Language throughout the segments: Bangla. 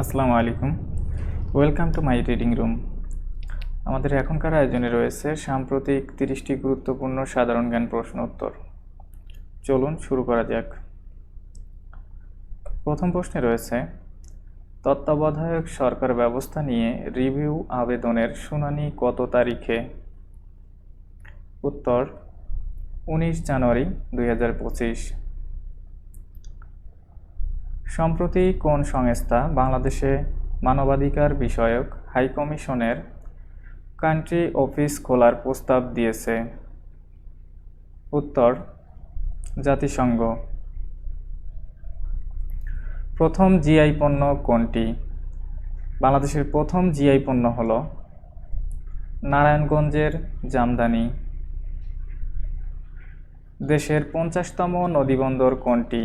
আসসালামু আলাইকুম। Welcome to my reading room আমাদের এখনকার আয়োজনে রয়েছে সাম্প্রতিক তিরিশটি গুরুত্বপূর্ণ সাধারণ জ্ঞান প্রশ্ন উত্তর। চলুন শুরু করা যাক। প্রথম প্রশ্নে রয়েছে, তত্ত্বাবধায়ক সরকার ব্যবস্থা নিয়ে রিভিউ আবেদনের শুনানি কত তারিখে? উত্তর, উনিশ জানুয়ারি দুই হাজার পঁচিশ। সম্প্রতি কোন সংস্থা বাংলাদেশে মানবাধিকার বিষয়ক হাইকমিশনের কান্ট্রি অফিস খোলার প্রস্তাব দিয়েছে? উত্তর, জাতিসংঘ। প্রথম জিআই পণ্য কোনটি? বাংলাদেশের প্রথম জিআই পণ্য হল নারায়ণগঞ্জের জামদানি। দেশের পঞ্চাশতম নদীবন্দর কোনটি?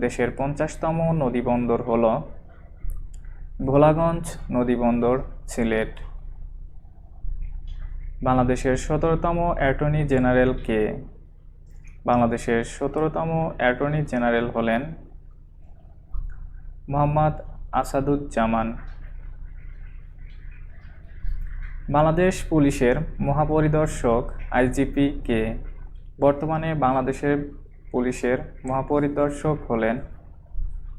দেশের পঞ্চাশতম নদীবন্দর হল ভোলাগঞ্জ নদীবন্দর, সিলেট। বাংলাদেশের সতেরোতম অ্যাটর্নি জেনারেল কে? বাংলাদেশের সতেরোতম অ্যাটর্নি জেনারেল হলেন মোহাম্মদ আসাদুজ্জামান। বাংলাদেশ পুলিশের মহাপরিদর্শক আইজিপি কে? বর্তমানে বাংলাদেশের পুলিশের মহাপরিদর্শক হলেন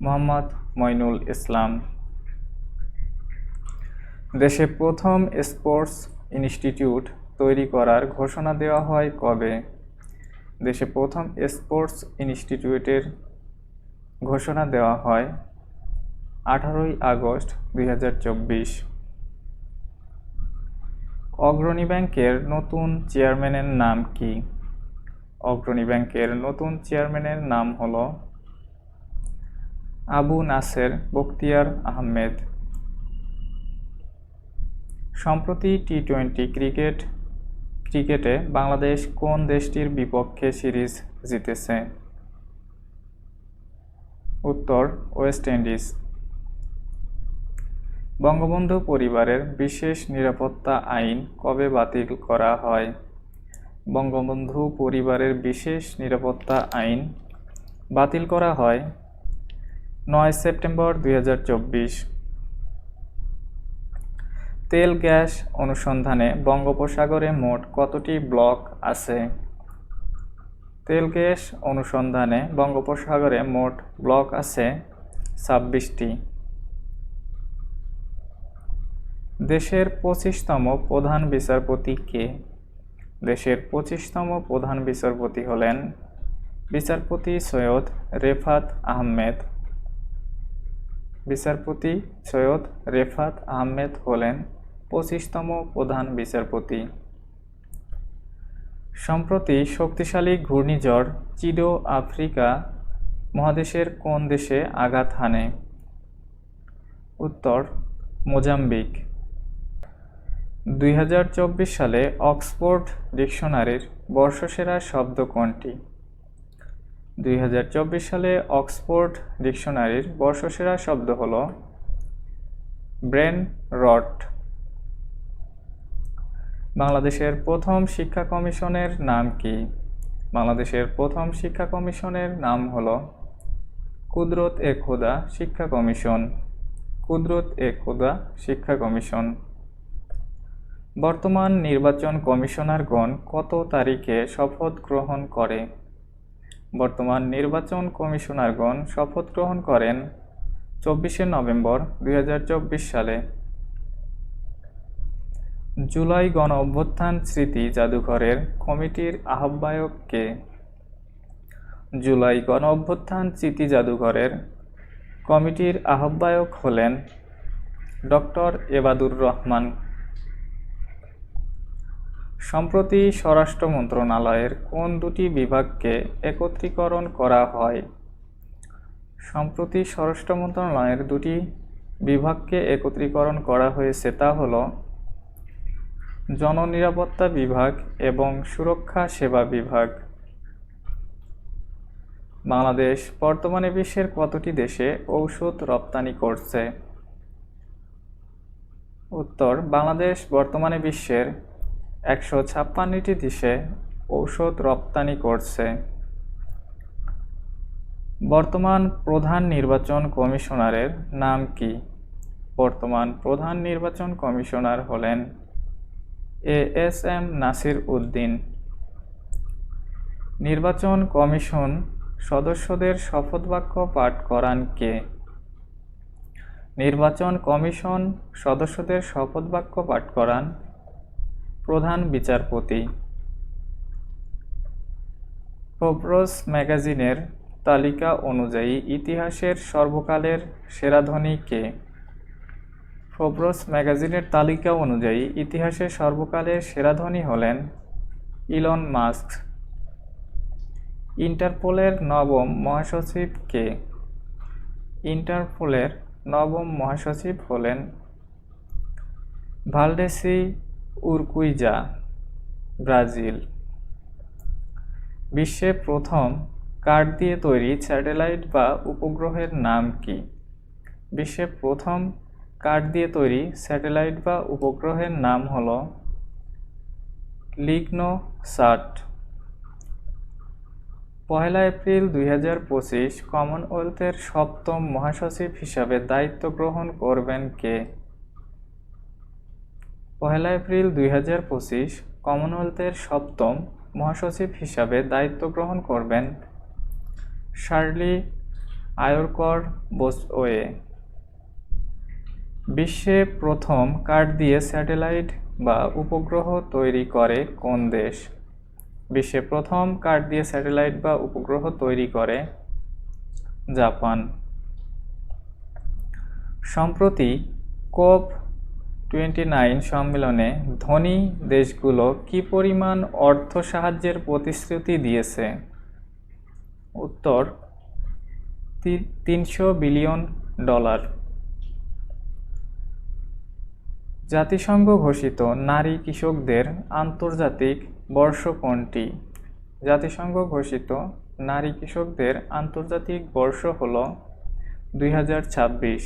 মোহাম্মদ মইনুল ইসলাম। দেশে প্রথম স্পোর্টস ইনস্টিটিউট তৈরি করার ঘোষণা দেওয়া হয় কবে? দেশে প্রথম স্পোর্টস ইনস্টিটিউটের ঘোষণা দেওয়া হয় আঠারোই আগস্ট দুই হাজার চব্বিশ। অগ্রণী ব্যাংকের নতুন চেয়ারম্যানের নাম কি? অগ্রণী ব্যাংকের নতুন চেয়ারম্যানের নাম হল আবু নাসের বখতিয়ার আহমেদ। সম্প্রতি টি টোয়েন্টি ক্রিকেট, ক্রিকেটে বাংলাদেশ কোন দেশটির বিপক্ষে সিরিজ জিতেছে? উত্তর, ওয়েস্ট ইন্ডিজ। বঙ্গবন্ধু পরিবারের বিশেষ নিরাপত্তা আইন কবে বাতিল করা হয়? বঙ্গবন্ধু পরিবারের বিশেষ নিরাপত্তা আইন বাতিল করা হয় নয় সেপ্টেম্বর দু হাজার চব্বিশ। তেল গ্যাস অনুসন্ধানে বঙ্গোপসাগরে মোট কতটি ব্লক আছে? তেল গ্যাস অনুসন্ধানে বঙ্গোপসাগরে মোট ব্লক আছে ছাব্বিশটি। দেশের পঁচিশতম প্রধান বিচারপতি কে? দেশের পঁচিশতম প্রধান বিচারপতি হলেন বিচারপতি সৈয়দ রেফাত আহমেদ। বিচারপতি সৈয়দ রেফাত আহমেদ হলেন পঁচিশতম প্রধান বিচারপতি। সম্প্রতি শক্তিশালী ঘূর্ণিঝড় চিডো আফ্রিকা মহাদেশের কোন দেশে আঘাত হানে? উত্তর, মোজাম্বিক। দুই হাজার চব্বিশ সালে অক্সফোর্ড ডিকশনারির বর্ষসেরা শব্দ কোনটি? দুই হাজার চব্বিশ সালে অক্সফোর্ড ডিকশনারির বর্ষসেরা শব্দ হল ব্রেন রট। বাংলাদেশের প্রথম শিক্ষা কমিশনের নাম কি? বাংলাদেশের প্রথম শিক্ষা কমিশনের নাম হল কুদরত এ খোদা শিক্ষা কমিশন। কুদরত এ খোদা শিক্ষা কমিশন। বর্তমান নির্বাচন কমিশনারগণ কত তারিখে শপথ গ্রহণ করে? বর্তমান নির্বাচন কমিশনারগণ শপথ গ্রহণ করেন চব্বিশে নভেম্বর দুই হাজার চব্বিশ সালে। জুলাই গণ অভ্যুত্থান স্মৃতি জাদুঘরের কমিটির আহ্বায়ক কে? জুলাই গণ অভ্যুত্থান স্মৃতি জাদুঘরের কমিটির আহ্বায়ক হলেন ডক্টর এবাদুর রহমান। সম্প্রতি স্বরাষ্ট্র মন্ত্রণালয়ের কোন দুটি বিভাগকে একত্রীকরণ করা হয়? সম্প্রতি স্বরাষ্ট্র মন্ত্রণালয়ের দুটি বিভাগকে একত্রীকরণ করা হয়েছে তা হল জননিরাপত্তা বিভাগ এবং সুরক্ষা সেবা বিভাগ। বাংলাদেশ বর্তমানে বিশ্বের কতটি দেশে ঔষধ রপ্তানি করছে? উত্তর, বাংলাদেশ বর্তমানে বিশ্বের একশো ছাপ্পান্নটি দেশে ঔষধ রপ্তানি করছে। বর্তমান প্রধান নির্বাচন কমিশনারের নাম কি? বর্তমান প্রধান নির্বাচন কমিশনার হলেন A S M Nasir Uddin. নির্বাচন কমিশন সদস্যদের শপথবাক্য পাঠ করান কে? নির্বাচন কমিশন সদস্যদের শপথবাক্য পাঠ করান প্রধান বিচারপতি। ফোব্রস ম্যাগাজিনের তালিকা অনুযায়ী ইতিহাসের সর্বকালের সেরা ধনী কে? ফোব্রস ম্যাগাজিনের তালিকা অনুযায়ী ইতিহাসের সর্বকালের সেরা ধনী হলেন ইলন মাস্ক। ইন্টারপোলের নবম মহাসচিব কে? ইন্টারপোলের নবম মহাসচিব হলেন ভালডেসি উরকুইজা ব্রাজিল। বিশ্বে প্রথম কাঠ দিয়ে তৈরি স্যাটেলাইট বা উপগ্রহের নাম কি? বিশ্বে প্রথম কাঠ দিয়ে তৈরি স্যাটেলাইট বা উপগ্রহের নাম হল লিগনোসাট পহেলা এপ্রিল দুই হাজার পঁচিশ কমনওয়েলথের সপ্তম মহাসচিব হিসাবে দায়িত্ব গ্রহণ করবেন কে? পহেলা এপ্রিল দুই হাজার পঁচিশ কমনওয়েলথের সপ্তম মহাসচিব হিসাবে দায়িত্ব গ্রহণ করবেন শার্লি আয়রকর বোসওয়ে। বিশ্বে প্রথম কাঠ দিয়ে স্যাটেলাইট বা উপগ্রহ তৈরি করে কোন দেশ? বিশ্বে প্রথম কাঠ দিয়ে স্যাটেলাইট বা উপগ্রহ তৈরি করে জাপান। সম্প্রতি কোপ টোয়েন্টি নাইন সম্মেলনে ধনী দেশগুলো কি পরিমাণ অর্থ সাহায্যের প্রতিশ্রুতি দিয়েছে? উত্তর তিনশো বিলিয়ন ডলার। জাতিসংঘ ঘোষিত নারী কৃষকদের আন্তর্জাতিক বর্ষ কোনটি জাতিসংঘ ঘোষিত নারী কৃষকদের আন্তর্জাতিক বর্ষ হল দুই হাজার ছাব্বিশ।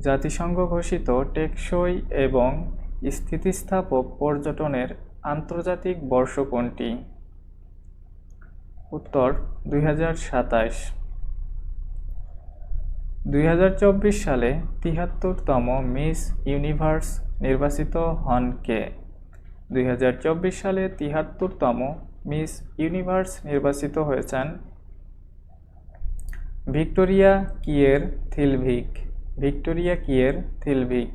জাতিসংঘ ঘোষিত টেকসই এবং স্থিতিস্থাপক পর্যটনের আন্তর্জাতিক বর্ষ কোনটি? উত্তর, দুই হাজার দুই সালে তিহাত্তরতম মিস ইউনিভার্স নির্বাচিত হন কে? দুই হাজার চব্বিশ সালে তিহাত্তরতম মিস ইউনিভার্স নির্বাচিত হয়েছেন ভিক্টোরিয়া কিয়ের থিলভিক। ভিক্টোরিয়া কিয়ের থিলভিক।